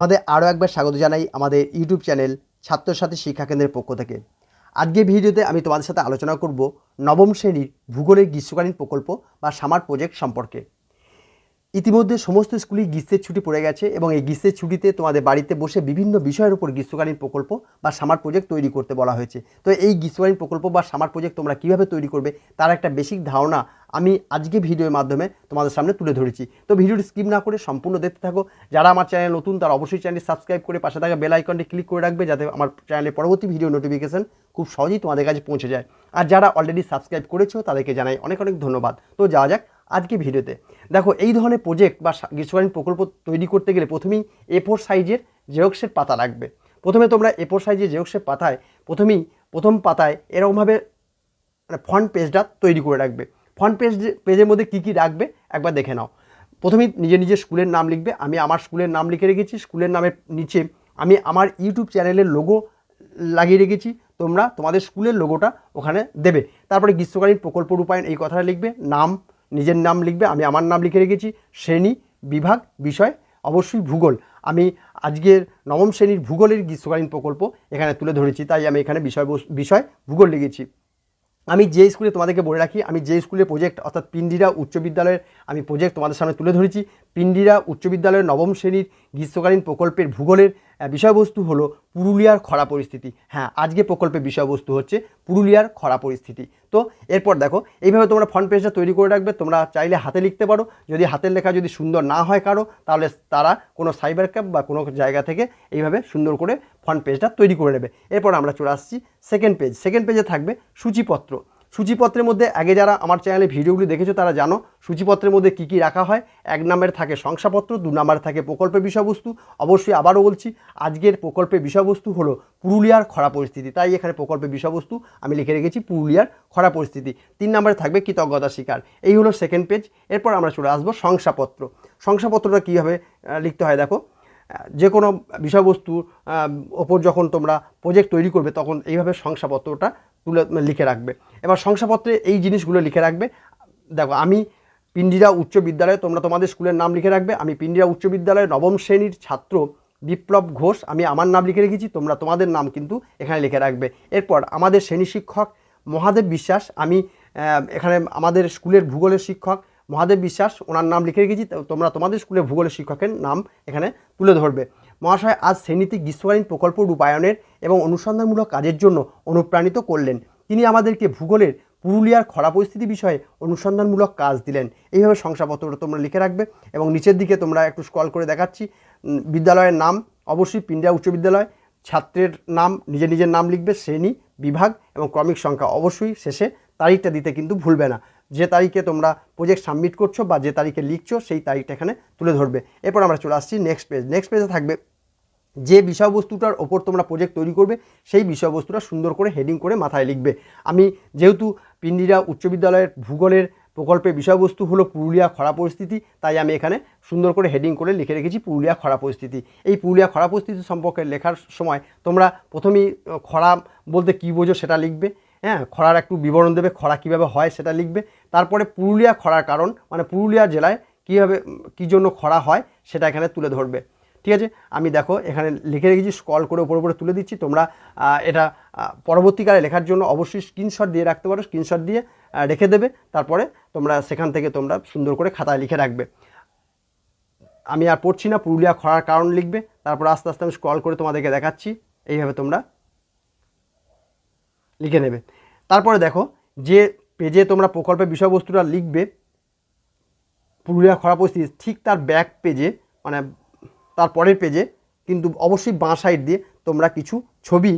আমাদের আরও একবার স্বাগত জানাই আমাদের ইউটিউব চ্যানেল ছাত্রসাথী শিক্ষাকেন্দ্রের পক্ষ থেকে। আজকে ভিডিওতে আমি তোমাদের সাথে আলোচনা করব নবম শ্রেণির ভূগোলের গ্রীষ্মকালীন প্রকল্প বা সামার প্রজেক্ট সম্পর্কে। ইতিমধ্যে সমস্ত স্কুলেই গ্রীষ্মের ছুটি পড়ে গেছে এবং এই গ্রীষ্মের ছুটিতে তোমাদের বাড়িতে বসে বিভিন্ন বিষয়ের উপর গ্রীষ্মকালীন প্রকল্প বা সামার প্রজেক্ট তৈরি করতে বলা হয়েছে। তো এই গ্রীষ্মকালীন প্রকল্প বা সামার প্রজেক্ট তোমরা কীভাবে তৈরি করবে তার একটা বেসিক ধারণা আমি আজকে ভিডিওর মাধ্যমে তোমাদের সামনে তুলে ধরেছি। তো ভিডিওটি স্কিপ না করে সম্পূর্ণ দেখতে থাকো। যারা আমার চ্যানেল নতুন, তারা অবশ্যই চ্যানেলটি সাবস্ক্রাইব করে পাশে থাকা বেল আইকনটি ক্লিক করে রাখবে যাতে আমার চ্যানেলের পরবর্তী ভিডিও নোটিফিকেশন খুব সহজেই তোমাদের কাছে পৌঁছে যায়। আর যারা অলরেডি সাবস্ক্রাইব করেছ, তাদেরকে জানাই অনেক অনেক ধন্যবাদ। তো যাওয়া যাক আজকে ভিডিওতে। দেখো, এই ধরনের প্রজেক্ট বা গ্রীষ্মকালীন প্রকল্প তৈরি করতে গেলে প্রথমেই এ ফোর সাইজের জেরক্সের পাতা লাগবে। প্রথমে তোমরা এ ফোর সাইজের জেরক্সের পাতায়, প্রথমেই প্রথম পাতায় এরকমভাবে মানে ফ্রন্ট পেজটা তৈরি করে রাখবে। ফ্রন্ট পেজ পেজের মধ্যে কী কী রাখবে একবার দেখে নাও। প্রথমেই নিজে নিজের স্কুলের নাম লিখবে। আমি আমার স্কুলের নাম লিখে রেখেছি। স্কুলের নামের নিচে আমি আমার ইউটিউব চ্যানেলের লোগো লাগিয়ে রেখেছি। তোমরা তোমাদের স্কুলের লোগোটা ওখানে দেবে। তারপরে গ্রীষ্মকালীন প্রকল্প রূপায়ণ এই কথাটা লিখবে। নাম নিজের নাম লিখবে, আমি আমার নাম লিখে রেখেছি, শ্রেণি, বিভাগ, বিষয়, অবশ্যই ভূগোল। আমি আজকের নবম শ্রেণির ভূগোলের গ্রীষ্মকালীন প্রকল্প এখানে তুলে ধরেছি, তাই আমি এখানে বিষয় বিষয় ভূগোল লিখেছি। আমি যে স্কুলে তোমাদেরকে বলে রাখি, আমি যে স্কুলে প্রজেক্ট অর্থাৎ পিন্ডিরা উচ্চ বিদ্যালয়ের, আমি প্রজেক্ট তোমাদের সামনে তুলে ধরেছি, পিন্ডিরা উচ্চ বিদ্যালয়ের নবম শ্রেণির গ্রীষ্মকালীন প্রকল্পের ভূগোলের বিষয়বস্তু হলো পুরুলিয়ার খরা পরিস্থিতি। হ্যাঁ আজকে প্রকল্পের বিষয়বস্তু হচ্ছে পুরুলিয়ার খরা পরিস্থিতি। তো এরপর দেখো, এইভাবে তোমরা ফ্রন্ট পেজটা তৈরি করে রাখবে, তোমরা চাইলে হাতে লিখতে পারো। যদি হাতের লেখা যদি সুন্দর না হয় কারও, তাহলে তারা কোনো সাইবার ক্যাব বা কোনো জায়গা থেকে এইভাবে সুন্দর করে ফ্রন্ট পেজটা তৈরি করে নেবে। এরপর আমরা চলে আসছি সেকেন্ড পেজ সেকেন্ড পেজে থাকবে সূচিপত্র। সূচিপত্রের মধ্যে, আগে যারা আমার চ্যানেলে ভিডিওগুলি দেখেছ তারা জানো, সূচিপত্রের মধ্যে কী কী রাখা হয়। এক নম্বরে থাকে শংসাপত্র, দু নম্বরে থাকে প্রকল্পের বিষয়বস্তু। অবশ্যই আবারও বলছি, আজকের প্রকল্পের বিষয়বস্তু হলো পুরুলিয়ার খরা পরিস্থিতি। তাই এখানে প্রকল্পের বিষয়বস্তু আমি লিখে রেখেছি, পুরুলিয়ার খরা পরিস্থিতি। তিন নম্বরে থাকবে কৃতজ্ঞতা শিকার। এই হলো সেকেন্ড পেজ এরপর আমরা চলে আসব শংসাপত্র। শংসাপত্রটা কীভাবে লিখতে হয় দেখো। যে কোনো বিষয়বস্তুর ওপর যখন তোমরা প্রজেক্ট তৈরি করবে, তখন এইভাবে শংসাপত্রটা তুলে লিখে রাখবে। এবার শংসাপত্রে এই জিনিসগুলো লিখে রাখবে। দেখো, আমি পিন্ডিরা উচ্চ বিদ্যালয়ে, তোমরা তোমাদের স্কুলের নাম লিখে রাখবে। আমি পিন্ডিরা উচ্চ বিদ্যালয়ের নবম শ্রেণির ছাত্র বিপ্লব ঘোষ, আমি আমার নাম লিখে রেখেছি, তোমরা তোমাদের নাম কিন্তু এখানে লিখে রাখবে। এরপর আমাদের শ্রেণি শিক্ষক মহাদেব বিশ্বাস, আমি এখানে আমাদের স্কুলের ভূগোলের শিক্ষক মহাদেব বিশ্বাস, ওনার নাম লিখে রেখেছি তোমরা তোমাদের স্কুলের ভূগোলের শিক্ষকের নাম এখানে তুলে ধরবে। মহাশয় আজ শ্রেণীতে গ্রীষ্মকালীন প্রকল্প রূপায়ণের এবং অনুসন্ধানমূলক কাজের জন্য অনুপ্রাণিত করলেন। তিনি আমাদেরকে ভূগোলের, পুরুলিয়ার খরা পরিস্থিতি বিষয়ে অনুসন্ধানমূলক কাজ দিলেন। এইভাবে শংসাপত্র তোমরা লিখে রাখবে এবং নিচের দিকে তোমরা একটু স্কল করে দেখাচ্ছি। বিদ্যালয়ের নাম অবশ্যই পিন্ডিয়া উচ্চ বিদ্যালয়, ছাত্রের নাম, নিজের নিজের নাম লিখবে, শ্রেণি, বিভাগ এবং ক্রমিক সংখ্যা অবশ্যই শেষে তারিখটা দিতে কিন্তু ভুলবে না। যে তারিখে তোমরা প্রজেক্ট সাবমিট করছ বা যে তারিখে লিখছো, সেই তারিখটা এখানে তুলে ধরবে। এরপর আমরা চলে আসছি নেক্সট পেজ নেক্সট পেজে থাকবে যে বিষয়বস্তুটার ওপর তোমরা প্রজেক্ট তৈরি করবে, সেই বিষয়বস্তুটা সুন্দর করে হেডিং করে মাথায় লিখবে। আমি যেহেতু পিন্ডিরা উচ্চ বিদ্যালয়ের ভূগোলের প্রকল্পের বিষয়বস্তু হলো পুরুলিয়া খরা পরিস্থিতি, তাই আমি এখানে সুন্দর করে হেডিং করে লিখে রেখেছি পুরুলিয়া খরা পরিস্থিতি। এই পুরুলিয়া খরা পরিস্থিতি সম্পর্কে লেখার সময় তোমরা প্রথমেই খরা বলতে কী বোঝো সেটা লিখবে। হ্যাঁ খরার একটু বিবরণ দেবে, খরা কীভাবে হয় সেটা লিখবে। তারপরে পুরুলিয়া খরার কারণ মানে পুরুলিয়া জেলায় কীভাবে কী জন্য খরা হয় সেটা এখানে তুলে ধরবে। ঠিক আছে? আমি দেখো, এখানে লিখে রেখেছি স্কল করে উপরে উপরে তুলে দিচ্ছি। তোমরা এটা পরবর্তীকালে লেখার জন্য অবশ্যই স্ক্রিনশট দিয়ে রাখতে পারো। স্ক্রিনশট দিয়ে রেখে দেবে। তারপরে তোমরা সেখান থেকে তোমরা সুন্দর করে খাতায় লিখে রাখবে। আমি আর পড়ছি না, পুরুলিয়া খরার কারণ লিখবে। তারপর আস্তে আস্তে আমি স্ক্রল করে তোমাদেরকে দেখাচ্ছি। এইভাবে তোমরা লিখে নেবে। তারপরে দেখো, যে পেজে তোমরা প্রকল্পের বিষয়বস্তুটা লিখবে, পুরুলিয়া খরা পরিস্থিতি ঠিক তার ব্যাক পেজে মানে তার পরের পেজে কিন্তু অবশ্যই বাঁ সাইড দিয়ে তোমরা কিছু ছবি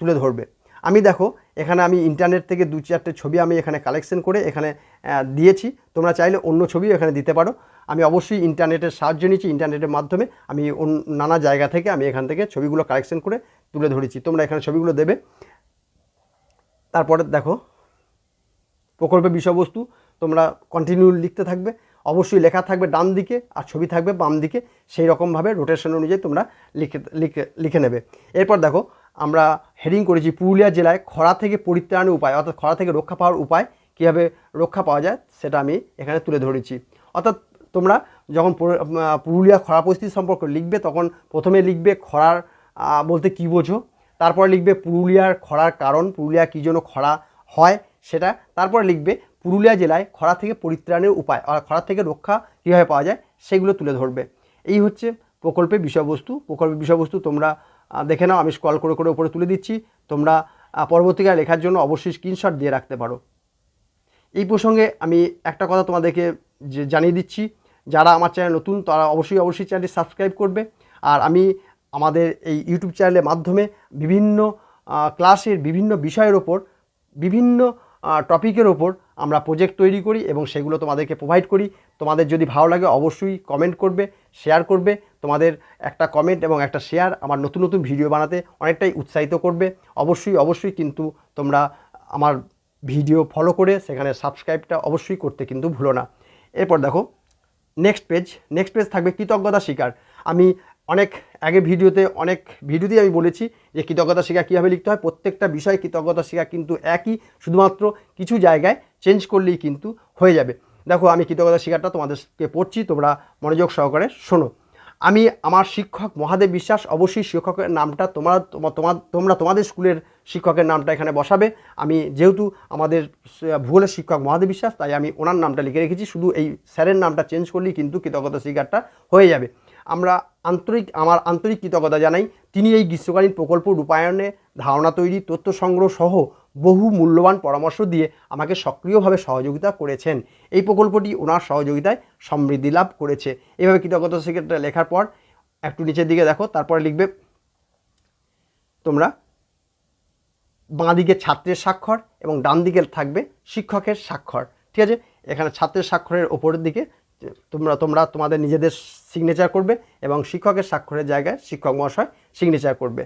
তুলে ধরবে। আমি দেখো, এখানে আমি ইন্টারনেট থেকে দু চারটে ছবি আমি এখানে কালেকশন করে এখানে দিয়েছি। তোমরা চাইলে অন্য ছবিও এখানে দিতে পারো। আমি অবশ্যই ইন্টারনেটের সাহায্য নিচ্ছি ইন্টারনেটের মাধ্যমে। আমি নানা জায়গা থেকে আমি এখান থেকে ছবিগুলো কালেকশন করে তুলে ধরেছি। তোমরা এখানে ছবিগুলো দেবে। তারপরে দেখো, প্রকল্পের বিষয়বস্তু তোমরা কন্টিনিউ লিখতে থাকবে। অবশ্যই লেখা থাকবে ডান দিকে আর ছবি থাকবে বাম দিকে। সেই রকমভাবে রোটেশন অনুযায়ী তোমরা লিখে লিখে লিখে নেবে। এরপর দেখো, আমরা হেডিং করেছি পুরুলিয়া জেলায় খরা থেকে পরিত্রাণের উপায়, অর্থাৎ খরা থেকে রক্ষা পাওয়ার উপায় কীভাবে রক্ষা পাওয়া যায় সেটা আমি এখানে তুলে ধরেছি। অর্থাৎ তোমরা যখন পুরু- পুরুলিয়া খরা পরিস্থিতি সম্পর্কে লিখবে, তখন প্রথমে লিখবে খরার বলতে কী বোঝো? তারপরে লিখবে পুরুলিয়ার খরার কারণ, পুরুলিয়া কী জন্য খরা হয় সেটা। তারপরে লিখবে পুরুলিয়া জেলায় খরা থেকে পরিত্রাণের উপায়, আর খরা থেকে রক্ষা কীভাবে পাওয়া যায় সেগুলো তুলে ধরবে। এই হচ্ছে প্রকল্পের বিষয়বস্তু। প্রকল্পের বিষয়বস্তু তোমরা দেখে নাও। আমি স্ক্রল করে করে উপরে তুলে দিচ্ছি। তোমরা পরবর্তীকালে লেখার জন্য অবশ্যই স্ক্রিনশট দিয়ে রাখতে পারো। এই প্রসঙ্গে আমি একটা কথা তোমাদেরকে জানিয়ে দিচ্ছি। যারা আমার চ্যানেল নতুন, তারা অবশ্যই অবশ্যই চ্যানেলটি সাবস্ক্রাইব করবে। আর আমি আমাদের এই ইউটিউব চ্যানেলের মাধ্যমে বিভিন্ন ক্লাসের বিভিন্ন বিষয়ের ওপর, বিভিন্ন টপিকের ওপর আমরা প্রজেক্ট তৈরি করি এবং সেগুলো তোমাদেরকে প্রোভাইড করি। তোমাদের যদি ভালো লাগে অবশ্যই কমেন্ট করবে শেয়ার করবে। তোমাদের একটা কমেন্ট এবং একটা শেয়ার আমার নতুন নতুন ভিডিও বানাতে অনেকটাই উৎসাহিত করবে। অবশ্যই অবশ্যই কিন্তু তোমরা আমার ভিডিও ফলো করে সেখানে সাবস্ক্রাইবটা অবশ্যই করতে কিন্তু ভুলো না। এরপর দেখো নেক্সট পেজ নেক্সট পেজ থাকবে কৃতজ্ঞতা শিকার। আমি অনেক আগে ভিডিওতে, অনেক ভিডিওতেই আমি বলেছি যে কৃতজ্ঞতা স্বীকার কীভাবে লিখতে হয়। প্রত্যেকটা বিষয়ে কৃতজ্ঞতা স্বীকার কিন্তু একই, শুধুমাত্র কিছু জায়গায় চেঞ্জ করলেই কিন্তু হয়ে যাবে। দেখো, আমি কৃতজ্ঞতা স্বীকারটা তোমাদেরকে পড়ছি, তোমরা মনোযোগ সহকারে শোনো। আমি আমার শিক্ষক মহাদেব বিশ্বাস, অবশ্যই শিক্ষকের নামটা তোমরা, তোমা- তোমার, তোমরা তোমাদের স্কুলের শিক্ষকের নামটা এখানে বসাবে। আমি যেহেতু আমাদের ভূগোলের শিক্ষক মহাদেব বিশ্বাস, তাই আমি ওনার নামটা লিখে রেখেছি। শুধু এই স্যারের নামটা চেঞ্জ করলেই কিন্তু কৃতজ্ঞতা শিকারটা হয়ে যাবে। আমরা আন্তরিক, আমার আন্তরিক কৃতজ্ঞতা জানাই। তিনি এই গ্রীষ্মকালীন প্রকল্প রূপায়ণে ধারণা তৈরি, তথ্য সংগ্রহ সহ বহু মূল্যবান পরামর্শ দিয়ে আমাকে সক্রিয়ভাবে সহযোগিতা করেছেন। এই প্রকল্পটি ওনার সহযোগিতায় সমৃদ্ধি লাভ করেছে। এভাবে কৃতজ্ঞতা স্বীকারটা লেখার পর একটু নিচের দিকে দেখো, তারপরে লিখবে, তোমরা বাঁ দিকে ছাত্রের স্বাক্ষর এবং ডান দিকে থাকবে শিক্ষকের স্বাক্ষর। ঠিক আছে? এখানে ছাত্রের স্বাক্ষরের ওপরের দিকে তোমরা তোমরা তোমাদের নিজেদের সিগনেচার করবে এবং শিক্ষকের স্বাক্ষরের জায়গায় শিক্ষক মহাশয় সিগনেচার করবে।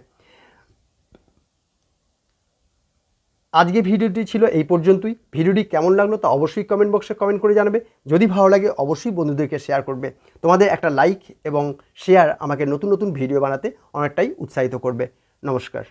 আজকে ভিডিওটি ছিল এই পর্যন্তই। ভিডিওটি কেমন লাগল তা অবশ্যই কমেন্ট বক্সে কমেন্ট করে জানাবে। যদি ভালো লাগে, অবশ্যই বন্ধুদেরকে শেয়ার করবে। তোমাদের একটা লাইক এবং শেয়ার আমাকে নতুন নতুন ভিডিও বানাতে অনেকটাই উৎসাহিত করবে। নমস্কার।